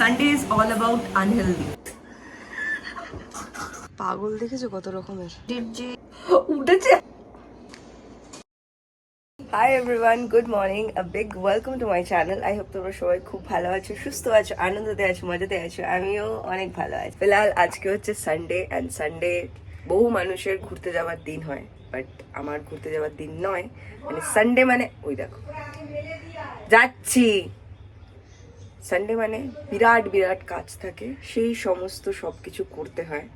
Sunday is all about unhealthy পাগল দেখেছ কত রকমের? উঠেছে। Hi everyone good morning a big welcome to my channel I hope তোমরা সবাই খুব ভালো আছো সুস্থ আছো আনন্দতে আছো মজাতে আছো আমিও অনেক ভালো আছি। ফিলহাল আজকে হচ্ছে সানডে অ্যান্ড সানডে বহু মানুষের ঘুরতে যাওয়ার দিন হয় বাট আমার ঘুরতে যাওয়ার দিন নয় মানে সানডে মানে ওই দেখো যাচ্ছি। সানডে মানে বিরাট বিরাট কাজ থাকে। সেই সমস্ত সব কিছু করতে হয়।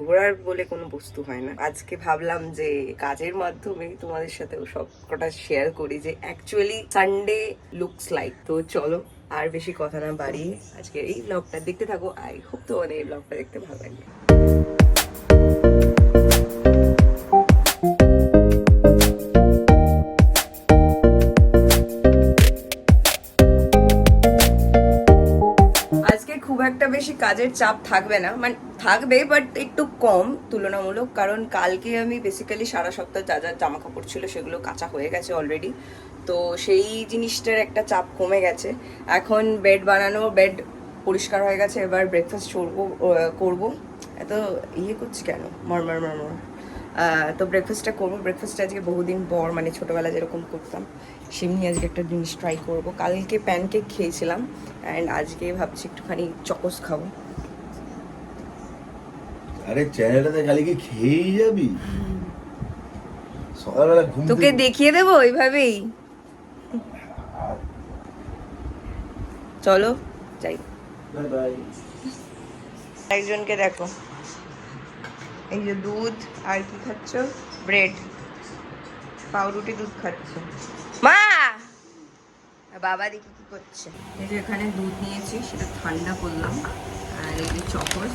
ঘোরার বলে কোনো বস্তু হয় না। আজকে ভাবলাম যে কাজের মাধ্যমে তোমাদের সাথেও সব কটা শেয়ার করি যে অ্যাকচুয়ালি সানডে লুকস লাইক তো চলো, আর বেশি কথা না বাড়িয়ে আজকে এই ব্লগটা দেখতে থাকো। আই হোপ তো মানে এই ব্লগটা দেখতে ভালো লাগবে। একটা বেশি কাজের চাপ থাকবে না। মানে থাকবে বাট একটু কম তুলনামূলক, কারণ কালকে আমি বেসিক্যালি সারা সপ্তাহ যা যা জামা কাপড় ছিল সেগুলো কাঁচা হয়ে গেছে অলরেডি তো সেই জিনিসটার একটা চাপ কমে গেছে। এখন বেড বানানো বেড পরিষ্কার হয়ে গেছে, এবার ব্রেকফাস্ট করব করব। এত ইয়ে করছি কেন? মরমর মরমর। তো ব্রেকফাস্টটা করব। ব্রেকফাস্ট আজকে বহুদিন পর মানে ছোটোবেলা যেরকম করতাম সেমনি আজকে একটা জিনিস ট্রাই করব। কালকে প্যানকেক খেয়েছিলাম অ্যান্ড আজকে ভাবছি একটুখানি চকোস খাব। আরে চ্যানেলটাতে খালি কি খেয়েই যাবি? সকালবেলা ঘুম তোকে দেখিয়ে দেবো ওইভাবেই। চলো যাই। Bye bye. একজনকে দেখো। এই যে দুধ আর কি খাচ্ছ? ব্রেড। পাউরুটি দুধ খাচ্ছ। মা! বাবা দেখি কি করছে। এই যে এখানে দুধ নিয়েছি সেটা ঠান্ডা করলাম। আর এই যে চকস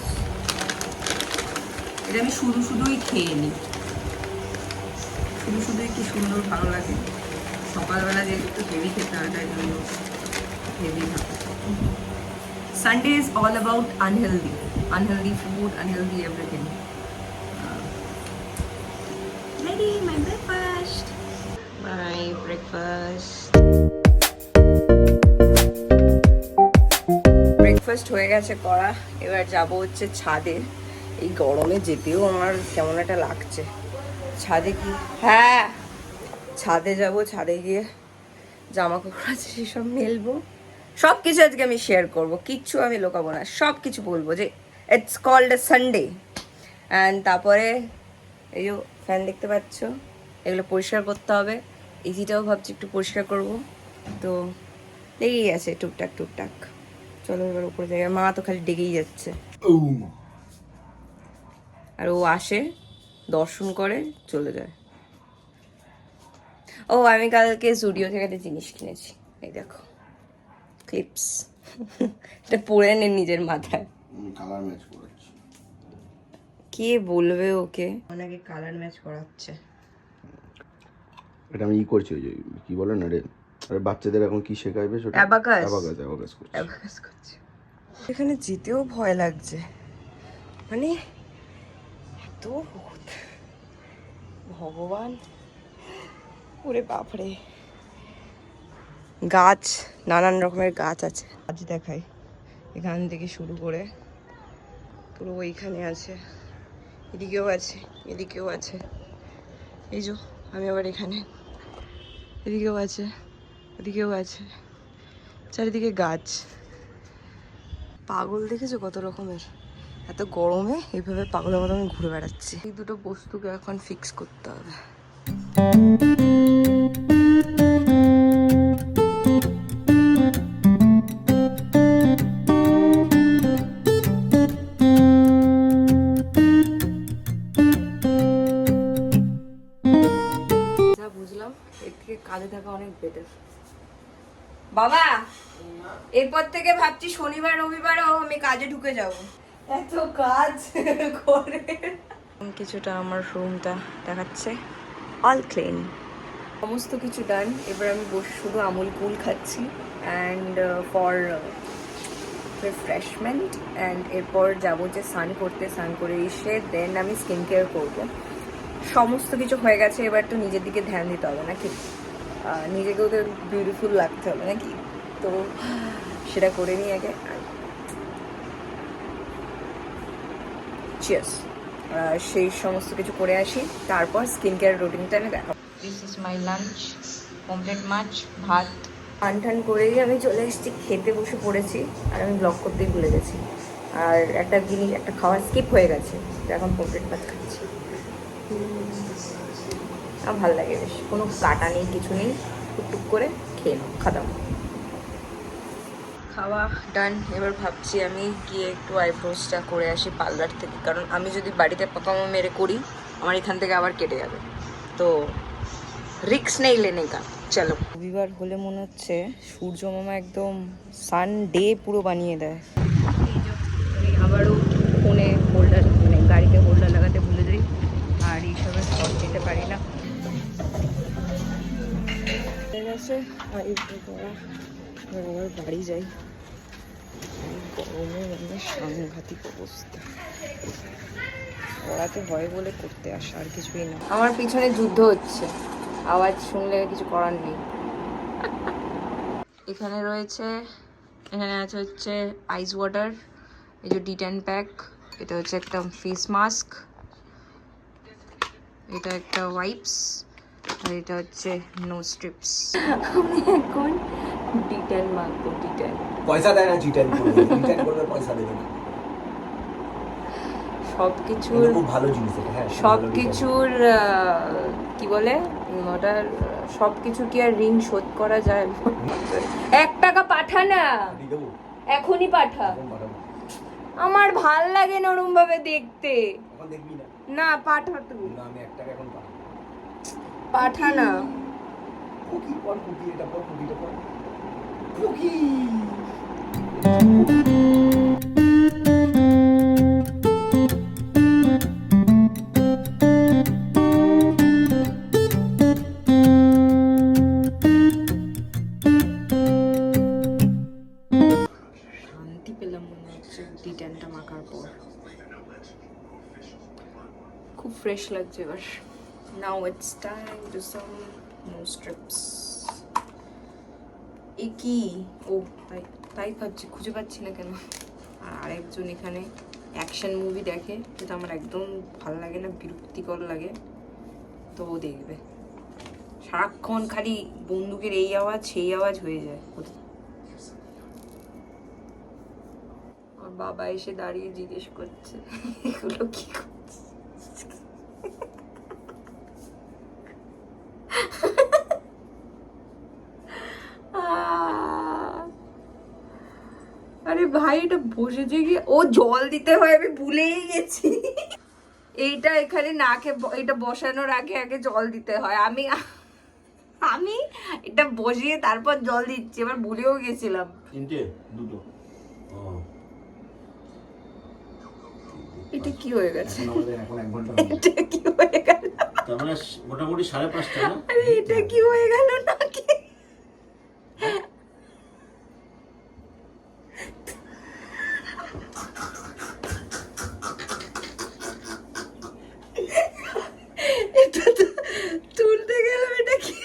এটা আমি শুধু শুধুই খেয়ে নিই। শুধু শুধুই কি সুন্দর ভালো লাগে। সকালবেলা যে একটু হেভি খেতে হয় তাই জন্য হেভি ভালো Sunday is all about unhealthy, food, unhealthy everything. Uh, ready, my breakfast. My breakfast. Breakfast হয়ে গেছে করা এবার যাব হচ্ছে ছাদে। এই গরমে যেতেও আমার কেমন একটা লাগছে। ছাদে কি? হ্যাঁ ছাদে যাব ছাদে গিয়ে জামা কাপড় আছে সেসব মেলবো। সব কিছু আজকে আমি শেয়ার করব। কিচ্ছু আমি লোকাবো না। সব কিছু বলব যে ইটস কল্ড সানডে অ্যান্ড তারপরে এই যে ফ্যান দেখতে পাচ্ছ এগুলো পরিষ্কার করতে হবে। এসিটাও ভাবছি একটু পরিষ্কার করব। তো লেগেই আছে টুকটাক টুকটাক। চলো এবার উপরে জায়গায় মা তো খালি ডেকেই যাচ্ছে। আর ও আসে দর্শন করে চলে যায়। ও আমি কালকে স্টুডিও থেকে একটা জিনিস কিনেছি। এই দেখো ক্লিপস এটা পরে নে নিজের মাথায়। কালার ম্যাচ করাচ্ছি। কে বলবে ওকে? ওনাকে কালার ম্যাচ করাচ্ছে। এটা আমি ই করছি ওই যে কি বলে না রে? আরে বাচ্চাদের এখন কি শেখাইবে সেটা? অ্যাবাকাস অ্যাবাকাস করছি। অ্যাবাকাস করছে। এখানে যেতেও ভয় লাগছে। মানে এত ভগবান। ওরে বাপরে। গাছ নানান রকমের গাছ আছে। গাছ দেখাই। এখান থেকে শুরু করে পুরো ওইখানে আছে। এদিকেও আছে এদিকেও আছে। এই যে, আমি আবার এখানে। এদিকেও আছে, ওদিকেও আছে। চারিদিকে গাছ। পাগল দেখেছ কত রকমের? এত গরমে এইভাবে পাগলের মতো আমি ঘুরে বেড়াচ্ছি। এই দুটো বস্তুকে এখন ফিক্স করতে হবে। যা এর থেকে কাজে থাকা অনেক বেটার বাবা, এরপর থেকে ভাবছি শনিবার, রবিবারও আমি কাজে ঢুকে যাব। এত কাজ করে। কিছুটা আমার রুমটা দেখাচ্ছে। অল ক্লিন সমস্ত কিছু ডান এবার আমি বসে, শুধু আমুল কুল খাচ্ছি। অ্যান্ড ফর রিফ্রেশমেন্ট অ্যান্ড এরপর যাব যে স্নান করতে, স্নান করে এসে দেন আমি স্কিন কেয়ার করব। সমস্ত কিছু হয়ে গেছে এবার তো নিজের দিকে ধ্যান দিতে হবে নাকি? নিজেকেও তো বিউটিফুল লাগতে হবে নাকি? তো সেটা করে নিই আগে। চিয়ার্স সেই সমস্ত কিছু করে আসি তারপর স্কিন কেয়ার রুটিনটা আমি দেখাবো। This is my lunch complete মাছ ভাত। টান টান করেই আমি চলে এসেছি খেতে বসে পড়েছি আর আমি ব্লগ করতেই ভুলে গেছি। আর একটা জিনিস একটা খাওয়া স্কিপ হয়ে গেছে এখন কমপ্লিট ভাত খাচ্ছি। আমার ভালো লাগে বেশ। কোনো কাটা নেই, কিছু নেই। টুকটুক করে খেয়ে নাও খাতাম খাওয়া ডান এবার ভাবছি আমি গিয়ে একটু আইব্রোসটা করে আসি পার্লার থেকে। কারণ আমি যদি বাড়িতে পাকামো মেরে করি, আমার এখান থেকে আবার কেটে যাবে। তো রিক্স নেই লেনে কা চলো। রবিবার হলে মনে হচ্ছে সূর্য মামা একদম সান ডে পুরো বানিয়ে দেয়। আবারও ফোনে হোল্ডার মানে গাড়িতে হোল্ডার লাগাতে ভুলে যাই আর এইসবের শট দিতে পারি না। বাড়ি যাই। গরমে মানে সাংঘাতিক অবস্থা। পড়াতে হয় বলে করতে আসা আর কিছুই না। আমার পিছনে যুদ্ধ হচ্ছে। আওয়াজ শুনলে কিছু করার নেই। এখানে রয়েছে এখানে আছে হচ্ছে আইস ওয়াটার এই যে ডিটেন প্যাক এটা হচ্ছে একটা ফেস মাস্ক এটা একটা ওয়াইপস আর এটা হচ্ছে নো স্ট্রিপস আমি এখন ডিটেন মাখবো ডিটেন পয়সা দেয় না করবে চিটান করবে পয়সা দেবে না। সব কিছুর খুব ভালো জিনিস এটা হ্যাঁ খুব সব কিছুর কি বলে ওটার সব কিছু কি আর ঋণ শোধ করা যায়? এক টাকা পাঠা না। এখনই পাঠা। আমার ভালো লাগে নরম ভাবে দেখতে। এখন দেখবি না। না পাঠা তুই না আমি এক টাকা এখন পাঠাবো পাঠা না। কুকি পর কুকি এটা পর কুকিটা পর। কুকি। ফ্রেশ লাগছে এবার now it's time to some no strips এ কি? ও, তাই তাই ভাবছি, খুঁজে পাচ্ছি না কেন? আর আরেকজন এখানে অ্যাকশন মুভি দেখে, যেটা আমার একদম ভালো লাগে না, বিরক্তিকর লাগে, তো ও দেখবে। সারাক্ষণ খালি বন্দুকের এই আওয়াজ, সেই আওয়াজ হয়ে যায় বাবা এসে দাঁড়িয়ে জিজ্ঞেস করছে, এগুলো কি করছে আহ! আরে ভাই এটা বসেছে কি ও জল দিতে হয় আমি ভুলেই গেছি। এইটা এখানে নাকে এটা বসানোর আগে আগে জল দিতে হয়। আমি আমি এটা বসিয়ে তারপর জল দিচ্ছি এবার ভুলেও গেছিলাম। দুটো? এটা কি হয়ে গেছে। এটা কি হয়ে গেল? মানে মোটামুটি সাড়ে পাঁচটা আরে এটা কি হয়ে গেল নাকি? তো তুলতে গেলাম এটা কি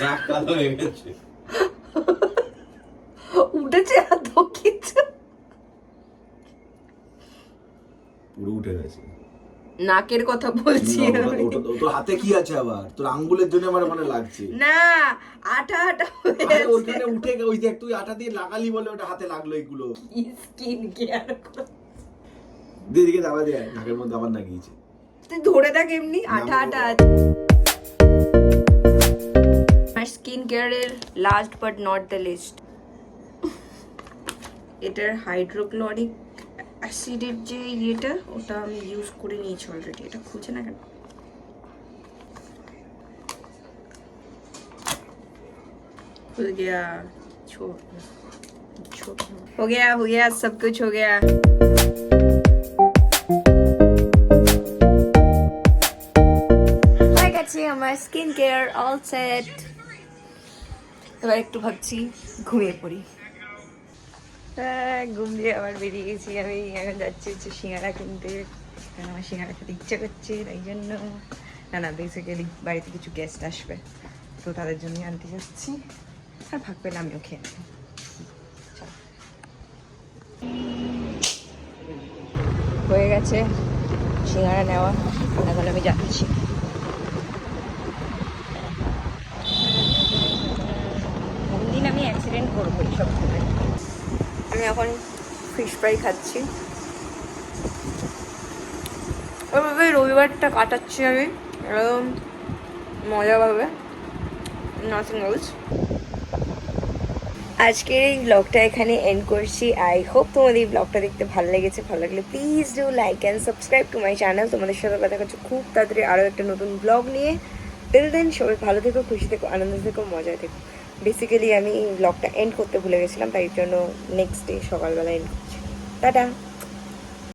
নাক কালো হয়ে গেছে উঠেছে আর কিছু পুরো উঠে গেছে নাকের কথা বলছি তোর হাতে কি আছে আবার? তোর আঙ্গুলের জন্য আমার মানে লাগছে। না আটা আটা হয়ে ওইখানে উঠে ওই দেখ তুই আটা দিয়ে লাগালি বলে ওটা হাতে লাগল এগুলো। স্কিন কেয়ার দিয়ে দিকে দাবা দিয়ে নাকের মধ্যে আবার লাগিয়েছে। তুই ধরে থাক এমনি আঠা আঠা আছে। আমার স্কিন কেয়ারের last but not the least এটার হাইড্রোক্লোরিক অ্যাসিডের যে ইয়েটা ওটা আমি ইউজ করে নিয়েছি অলরেডি এটা খুঁজে না কেন खुल गया छोड़ छोड़ हो गया हो गया सब कुछ हो गया হয়ে গেছে আমার স্কিন কেয়ার অল সেট এবার একটু ভাবছি ঘুমিয়ে পড়ি হ্যাঁ, ঘুম দিয়ে আবার বেরিয়ে গেছি আমি। এখন যাচ্ছি হচ্ছে সিঙ্গারা কিনতে। কারণ আমার সিঙ্গারা খেতে ইচ্ছে করছে, তাই জন্য। না না বেসিক্যালি বাড়িতে কিছু গেস্ট আসবে। তো তাদের জন্যই আনতে যাচ্ছি। আর ভাগ পেলে আমিও খেয়ে নেব। হয়ে গেছে সিঙ্গারা নেওয়া। এখন আমি যাচ্ছি কোনদিন আমি অ্যাক্সিডেন্ট করব এইসব করে আমি এখন ফিশ ফ্রাই খাচ্ছি। ওইভাবে রবিবারটা কাটাচ্ছি আমি। একদম মজাভাবে নাথিং এলস আজকের এই ব্লগটা এখানে এন্ড করছি। আই হোপ তোমাদের এই ব্লগটা দেখতে ভালো লেগেছে। ভালো লাগলে please do like and subscribe to my channel তোমাদের সাথে কথা করছে খুব তাড়াতাড়ি আরও একটা নতুন ব্লগ নিয়ে। টিল দেন সবাই ভালো থেকো, খুশি থেকো, আনন্দ থেকো, মজায় থেকো। বেসিক্যালি আমি ব্লগটা এন্ড করতে ভুলে গেছিলাম, তাই জন্য নেক্সট ডে সকালবেলা এন্ড করছি। টাটা!